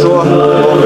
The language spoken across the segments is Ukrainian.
Слава,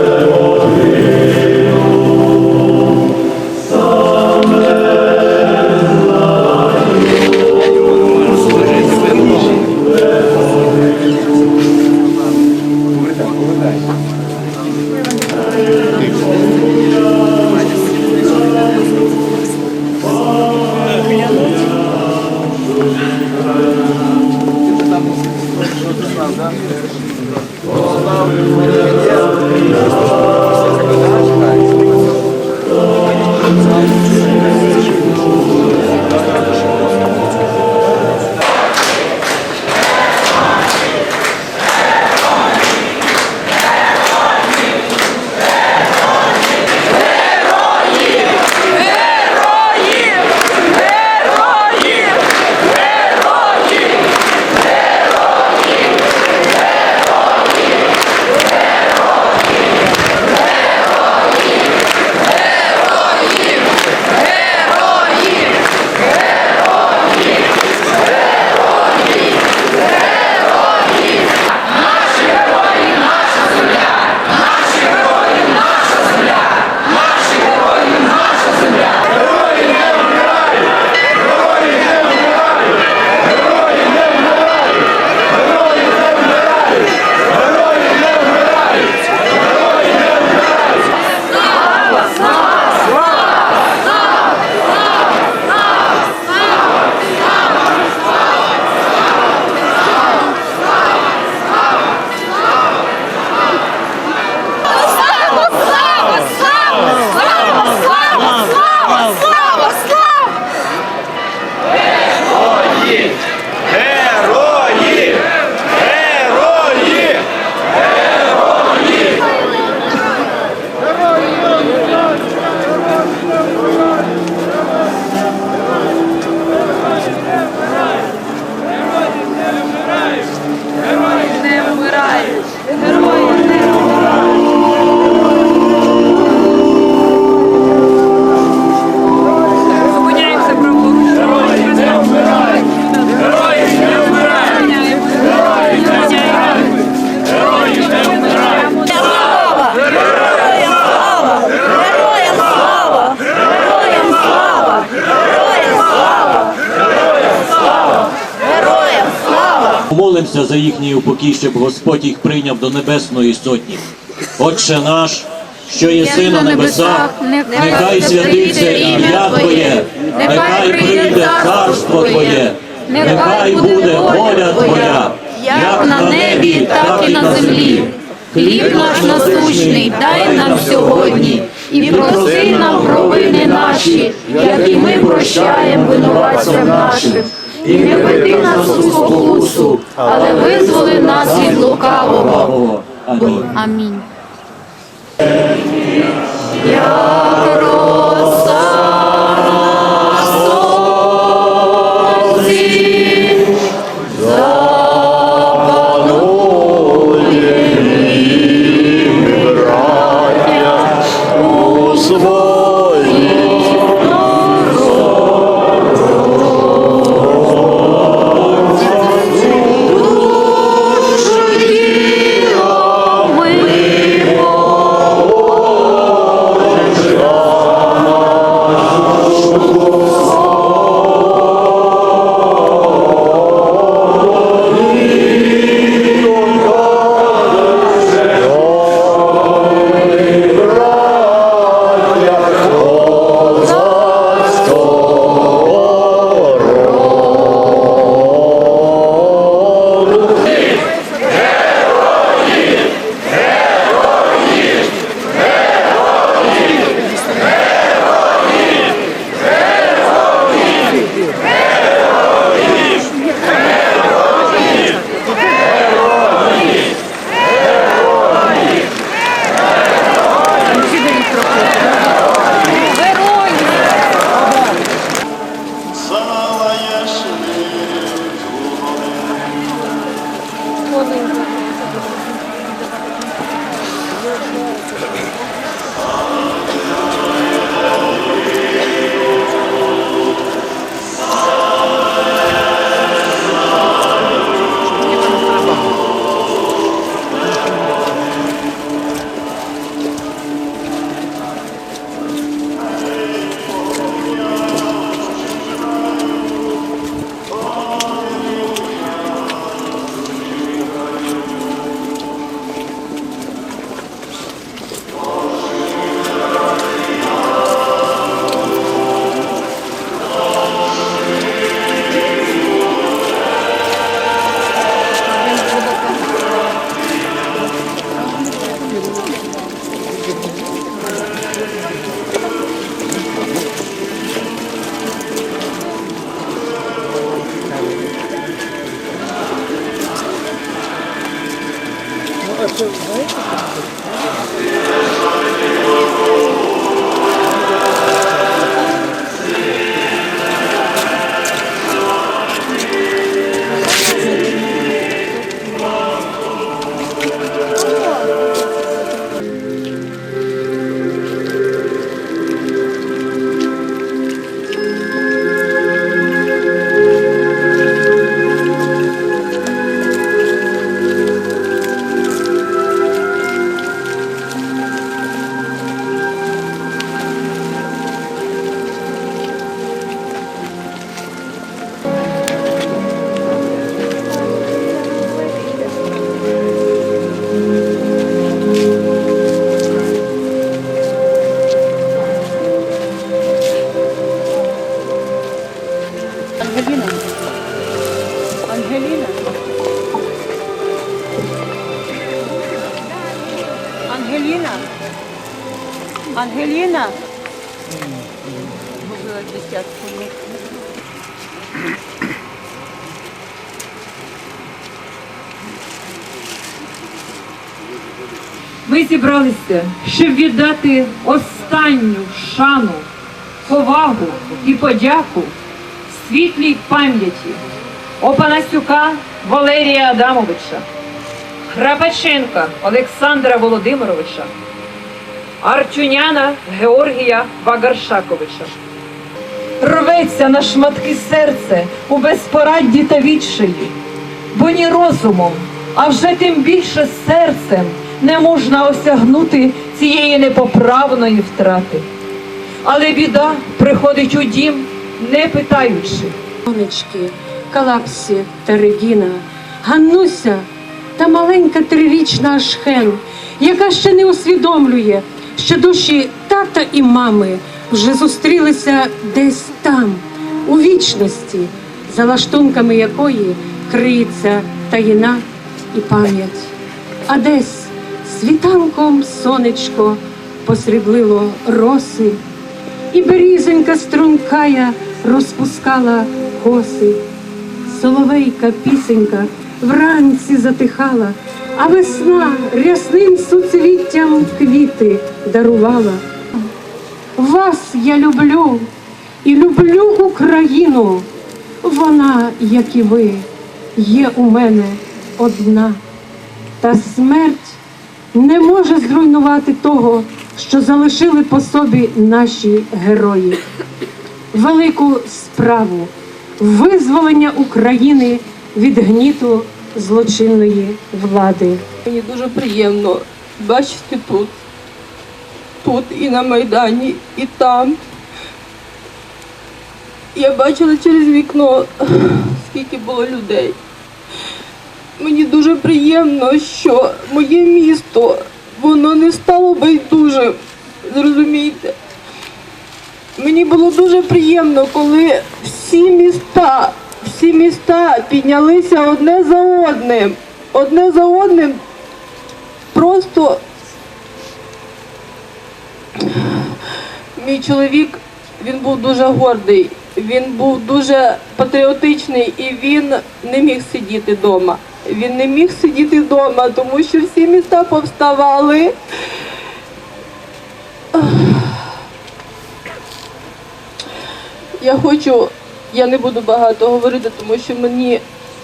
упокій, щоб Господь їх прийняв до небесної сотні. Отче наш, що єси на небесах, нехай святиться ім'я Твоє, нехай прийде царство Твоє, нехай буде воля Твоя, як на небі, так і на землі. Хліб наш насущний дай нам сьогодні, і прости нам провини наші, як і ми прощаємо винуватцям нашим. І не веди нас у спокусу, але визволи нас від лукавого. Амінь. Зібралися, щоб віддати останню шану, повагу і подяку світлій пам'яті Опанасюка Валерія Адамовича, Храпаченка Олександра Володимировича, Арчуняна Георгія Вагаршаковича. Рветься на шматки серце у безпорадді та відчаї, бо ні розумом, а вже тим більше серцем не можна осягнути цієї непоправної втрати. Але біда приходить у дім, не питаючи. Сонечки, Калапсі та Регіна, Ганнуся та маленька трирічна Ашхен, яка ще не усвідомлює, що душі тата і мами вже зустрілися десь там, у вічності, за лаштунками якої криється таїна і пам'ять. А десь світанком сонечко посріблило роси, і берізонька стрункая розпускала коси. Соловейка пісенька вранці затихала, а весна рясним суцвіттям квіти дарувала. Вас я люблю і люблю Україну. Вона, як і ви, є у мене одна. Та смерть не може зруйнувати того, що залишили по собі наші герої. Велику справу визволення України від гніту злочинної влади. Мені дуже приємно бачити тут, тут і на Майдані, і там. Я бачила через вікно, скільки було людей. Мені дуже приємно, що моє місто, воно не стало байдужим. Зрозумійте. Мені було дуже приємно, коли всі міста, всі міста піднялися одне за одним, одне за одним просто мій чоловік він був дуже гордий, він був дуже патріотичний і він не міг сидіти вдома. Він не міг сидіти вдома, тому що всі міста повставали. Я хочу, я не буду багато говорити, тому що мені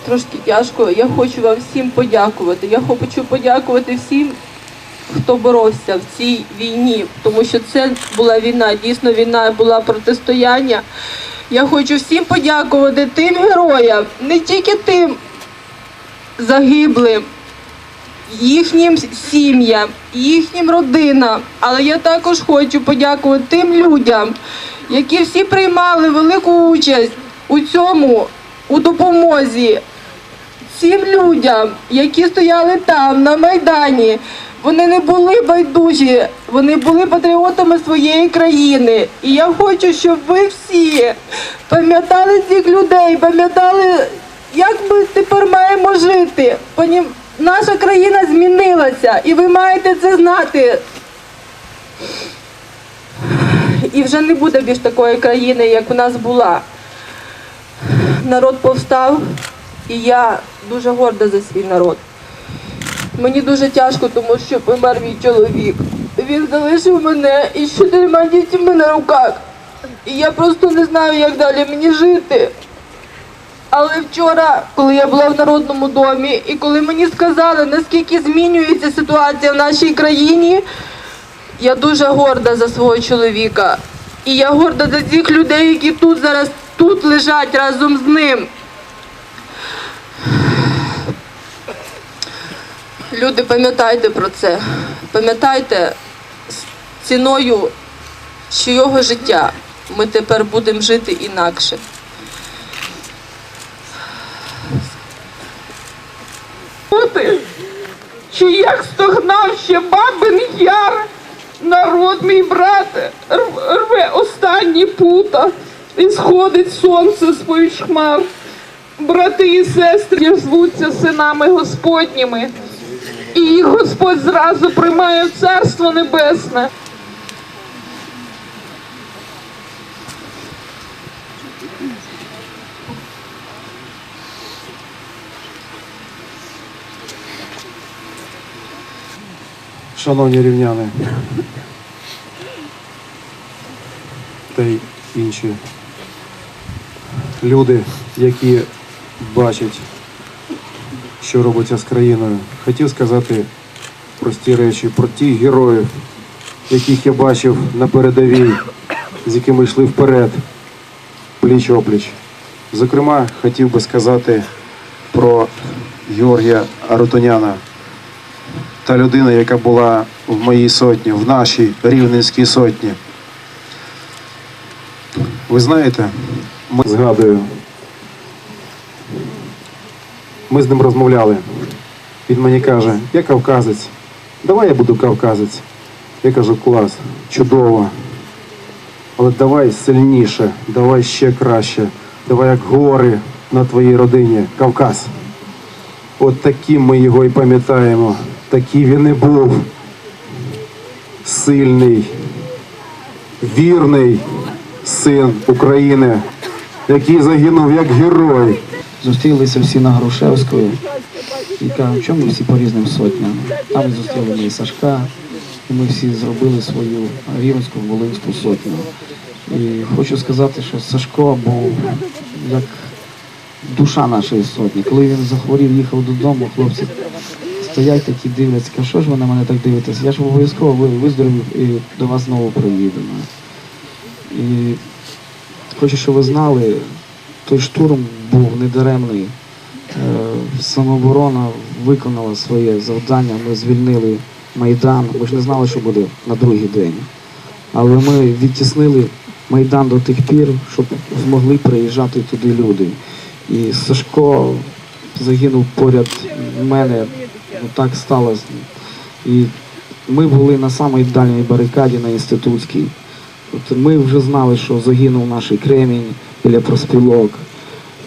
трошки тяжко. Я хочу вам всім подякувати. Я хочу подякувати всім, хто боровся в цій війні, тому що це була війна, дійсно війна була протистояння. Я хочу всім подякувати тим героям, не тільки тим загиблим, їхнім сім'ям, їхнім родинам. Але я також хочу подякувати тим людям, які всі приймали велику участь у цьому, у допомозі цим людям, які стояли там, на Майдані. Вони не були байдужі, вони були патріотами своєї країни. І я хочу, щоб ви всі пам'ятали цих людей, пам'ятали, як ми тепер маємо жити. Наша країна змінилася, і ви маєте це знати. І вже не буде більш такої країни, як у нас була. Народ повстав, і я дуже горда за свій народ. Мені дуже тяжко, тому що помер мій чоловік. Він залишив мене із чотирма дітьми на руках. І я просто не знаю, як далі мені жити. Але вчора, коли я була в народному домі, і коли мені сказали, наскільки змінюється ситуація в нашій країні, я дуже горда за свого чоловіка. І я горда за цих людей, які тут зараз тут лежать разом з ним. Люди, пам'ятайте про це. Пам'ятайте ціною чийого життя ми тепер будемо жити інакше. Чути, чи як стогнав ще бабин яр, народ мій брате, рве останні пута, і сходить сонце з хмар. Брати і сестри звуться синами Господніми, і їх Господь зразу приймає в Царство Небесне. Шановні рівняни. Та й інші люди, які бачать, що робиться з країною, хотів сказати прості речі про тих героїв, яких я бачив на передовій, з якими йшли вперед, пліч опліч. Зокрема, хотів би сказати про Георгія Арутоняна та людина, яка була в моїй сотні, в нашій рівненській сотні. Ви знаєте, ми згадую, ми з ним розмовляли. Він мені каже, я кавказець, давай я буду кавказець. Я кажу, клас, чудово. Але давай сильніше, давай ще краще, давай як гори на твоїй родині, Кавказ. От таким ми його і пам'ятаємо. Такий він і був. Сильний, вірний син України, який загинув як герой. Зустрілися всі на Грушевської і кажуть, чому всі по різним сотням. Там зустріли ми Сашка, і ми всі зробили свою рівненську волинську сотню. І хочу сказати, що Сашко був як душа нашої сотні. Коли він захворів, їхав додому, хлопці стоять такі дивляться, що ж ви на мене так дивитесь? Я ж обов'язково ви- виздоровів і до вас знову приїду. І хочу, щоб ви знали, той штурм був недаремний. Е, Самооборона виконала своє завдання. Ми звільнили Майдан. Ми ж не знали, що буде на другий день. Але ми відтіснили Майдан до тих пір, щоб змогли приїжджати туди люди. І Сашко загинув поряд мене. Ну, так сталося. І ми були на самій дальній барикаді на інститутській. От ми вже знали, що загинув наш кремінь біля проспілок.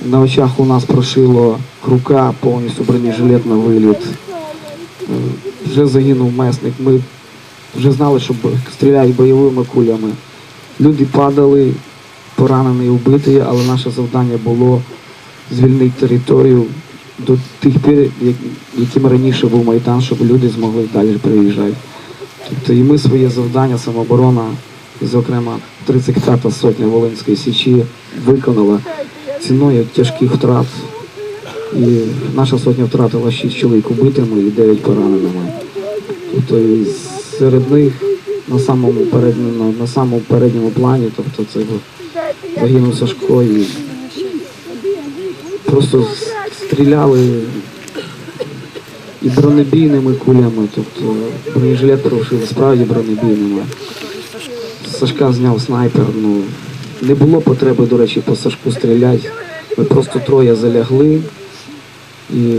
На очах у нас прошило рука, повністю бронежилет на виліт. Е, Вже загинув месник. Ми вже знали, що стріляють бойовими кулями. Люди падали, поранені вбиті, але наше завдання було звільнити територію до тих пір, яким раніше був Майдан, щоб люди змогли далі приїжджати. Тобто і ми своє завдання, самооборона, зокрема 35-та сотня Волинської Січі, виконала ціною тяжких втрат. І наша сотня втратила 6 чоловік убитими і 9 пораненими. Тобто і серед них на самому передньому, на самому передньому плані, тобто це загинув Сашко і просто стріляли і бронебійними кулями, тобто бронежилет порушили справді бронебійними. Сашка зняв снайпер, ну не було потреби, до речі, по Сашку стріляти. Ми просто троє залягли і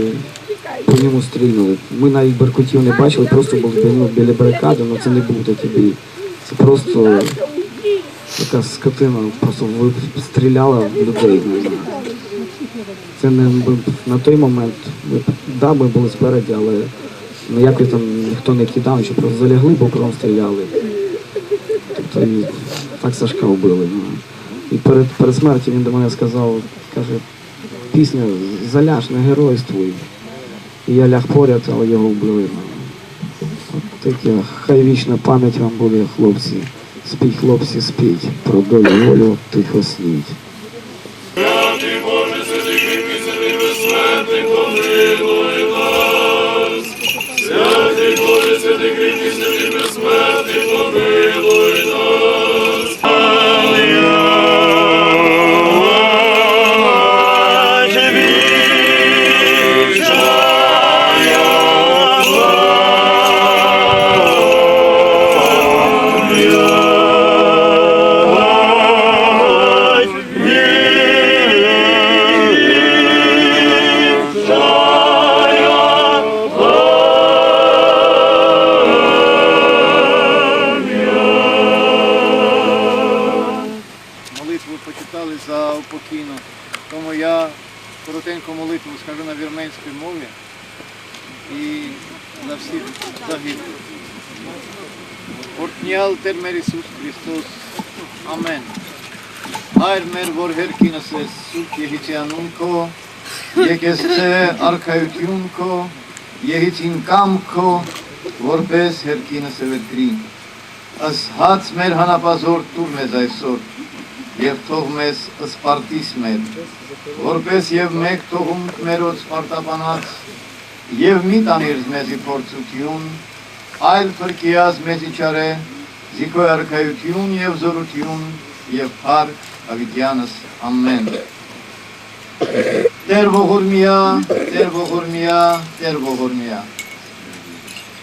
по ньому стрільнули. Ми навіть беркутів не бачили, просто були біля, біля барикади, але це не був такий бій. Це просто така скотина просто стріляла в людей. Це не на той момент. Ми, да, ми були спереді, але ніякої там ніхто не кидав, чи просто залягли, бо кром стріляли. Тобто і так Сашка вбили. ну. І перед, перед смертю він до мене сказав, каже, пісня заляж, не геройствуй. І я ляг поряд, але його вбили. От таке, хай вічна пам'ять вам буде, хлопці. Спіть, хлопці, спіть, про долю волю тихо сніть. ծաղիկ, որտնյալ տեր մեր Իսուս Քրիստոս, ամեն, հայր մեր, որ հերքինս ես սուտ եհիթյանուն քո, եկես թե արկայություն քո, եհիթին կամ քո, որպես հերքինս էվետ գրին, ասհաց մեր հանապազոր տուր մեզ այսօր, և թող մեզ սպարտիս մեր, որպես և մեկ թողում մերոց սպարտապանած եւ մի տանիր մեզի փորձություն, այլ փրկիած մեզի չարե, զիքո արքայություն եւ զորություն եւ փառք ավիտյանս ամեն։ Տեր ողորմիա, Տեր ողորմիա, Տեր ողորմիա։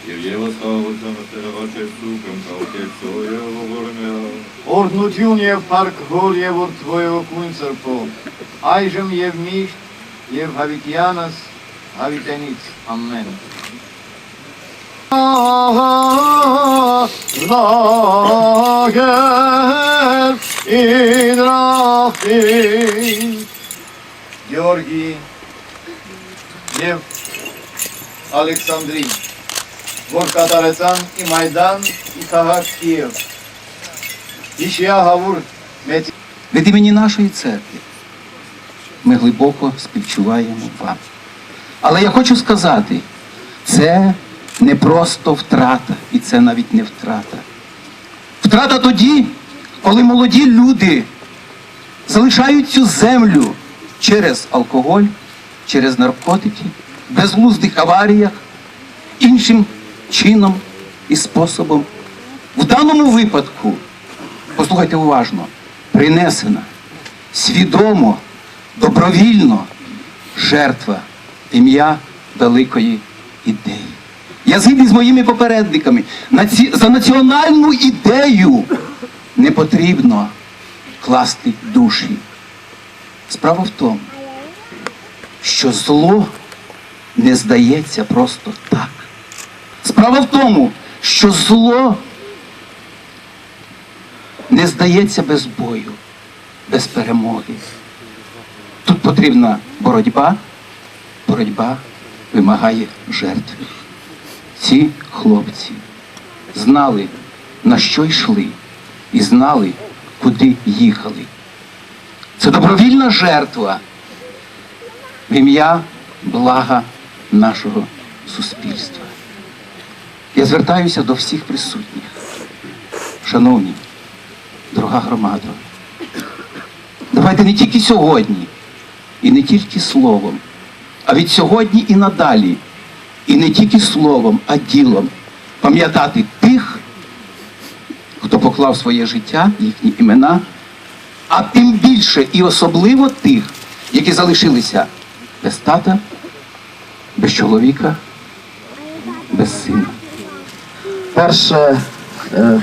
Եվ եւս խաղաղությունը տեղակայեցու կամ կաղկեցու եւ ողորմյա Օրհնություն եւ փառք հոր եւ որդվոյ կույն սրբո, այժմ եւ միշտ եւ հավիտյանս Авітяніць, Аммен. Lager. Георгий Лев Александрин. Город Катарасан и Майдан и Сагаш Киев. Ічия Гавур Від імені нашої церкви ми глибоко співчуваємо вам. Але я хочу сказати, це не просто втрата, і це навіть не втрата. Втрата тоді, коли молоді люди залишають цю землю через алкоголь, через наркотики, в безглуздих аваріях, іншим чином і способом. В даному випадку, послухайте уважно, принесена свідомо, добровільно жертва ім'я великої ідеї. Я згідний з моїми попередниками. За національну ідею не потрібно класти душі. Справа в тому, що зло не здається просто так. Справа в тому, що зло не здається без бою, без перемоги. Тут потрібна боротьба, боротьба вимагає жертви. Ці хлопці знали, на що йшли, і знали, куди їхали. Це добровільна жертва в ім'я блага нашого суспільства. Я звертаюся до всіх присутніх. Шановні, дорога громада, давайте не тільки сьогодні, і не тільки словом, а від сьогодні і надалі, і не тільки словом, а ділом пам'ятати тих, хто поклав своє життя, їхні імена, а тим більше і особливо тих, які залишилися без тата, без чоловіка, без сина. Перше, е,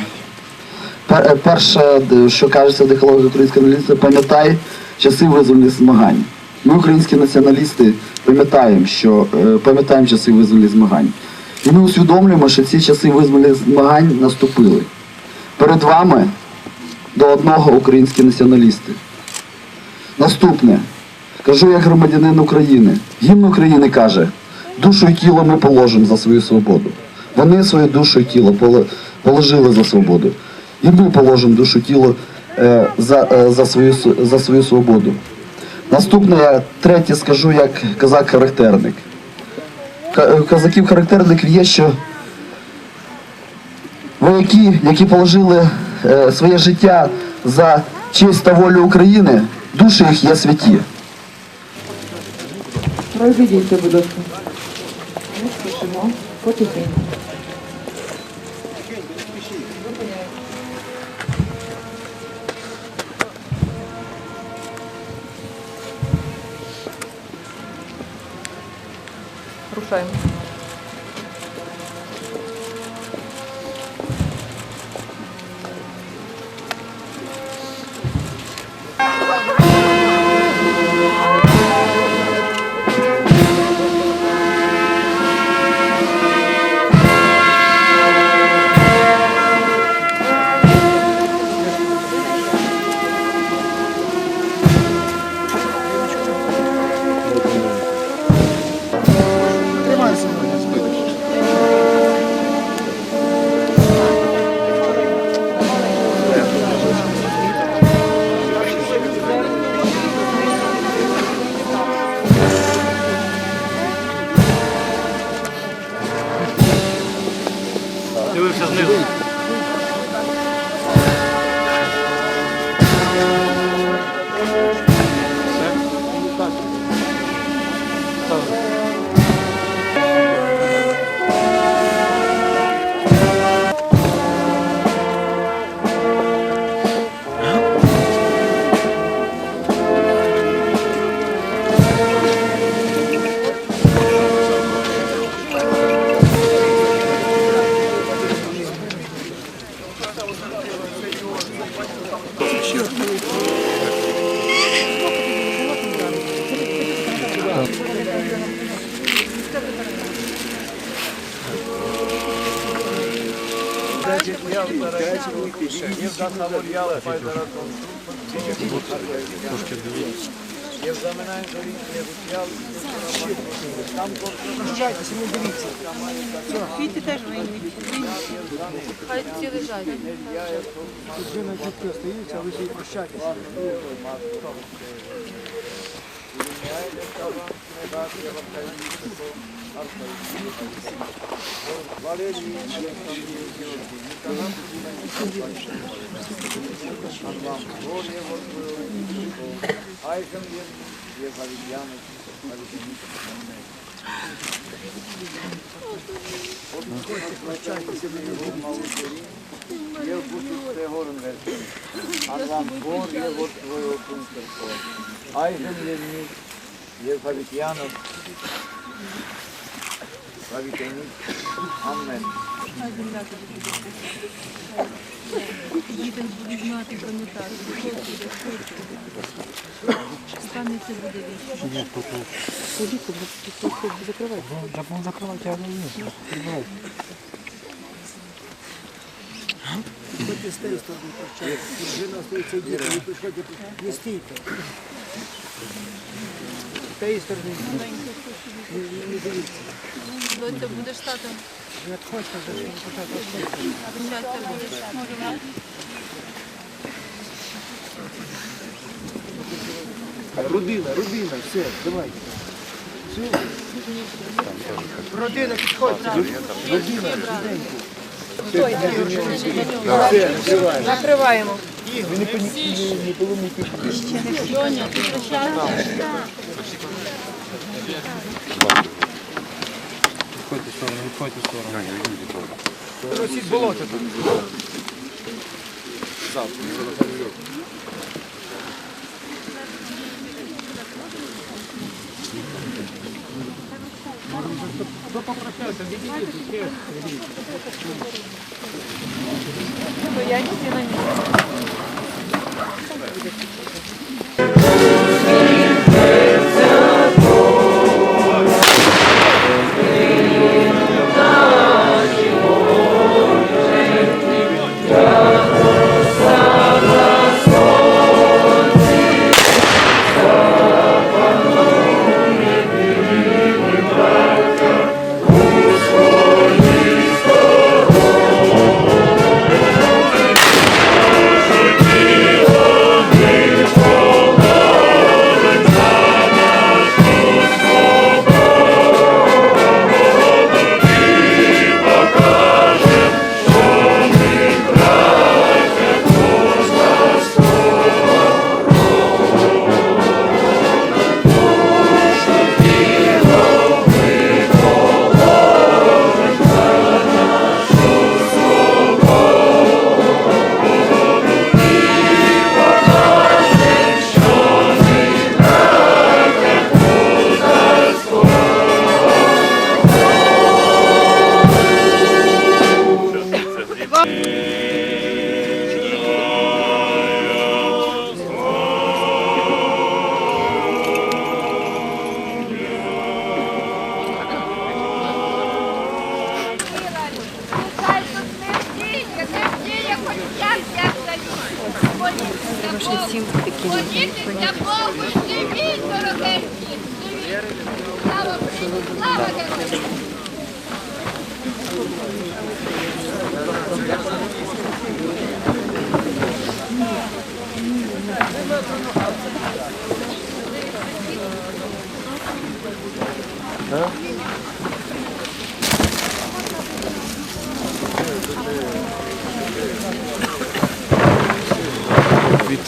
перше, що кажеться в декалогу української націоналісти, пам'ятай часи визвольних змагань. Ми, українські націоналісти, пам'ятаємо, що е, пам'ятаємо часи визвольних змагань. І ми усвідомлюємо, що ці часи визвольних змагань наступили. Перед вами до одного українські націоналісти. Наступне. Кажу як громадянин України. Гімн України каже, душу і тіло ми положимо за свою свободу. Вони свою душу і тіло положили за свободу. І ми положимо душу і тіло е, за, е, за, свою, за свою свободу. Наступне, я третє скажу як казак-характерник. козаків характерників є, що вояки, які положили е, своє життя за честь та волю України, душі їх є святі. Розійдіться, будь ласка. Ми спішимо потихеньку. Продолжаем. Brasil. Рушаємо. Дивився знизу. Квіти теж винні. Хай ці лежать. Жена дітки остаються, а ви ще й прощайтеся. ये बुद्ध से होर मेरे Allah bor ye bor tuvoy olsun sırf o. Aydın yerini, ye fabrikyanım. Павітяні, Амен. Діти будуть знати, пам'ятати, що буде, що буде. Станеться буде вічно. Закривайте, я не Ходьте з тієї сторони прощайте. Жена остається діти, ви приходите, не стійте. З тієї сторони. Не, не, не дивіться. Доця, будеш ви почати. Щастя будеш. Рудина, рудина, все, давайте. Все. Родина, підходьте. Родина, швиденько. Все, закриваємо. Закриваємо. Ви не, пані- не, не поломуйте. Доня, ти прощатися. Відходьте в сторону, відходьте в сторону. Просіть болото там. Стоять всі на місці. Всім такі. Від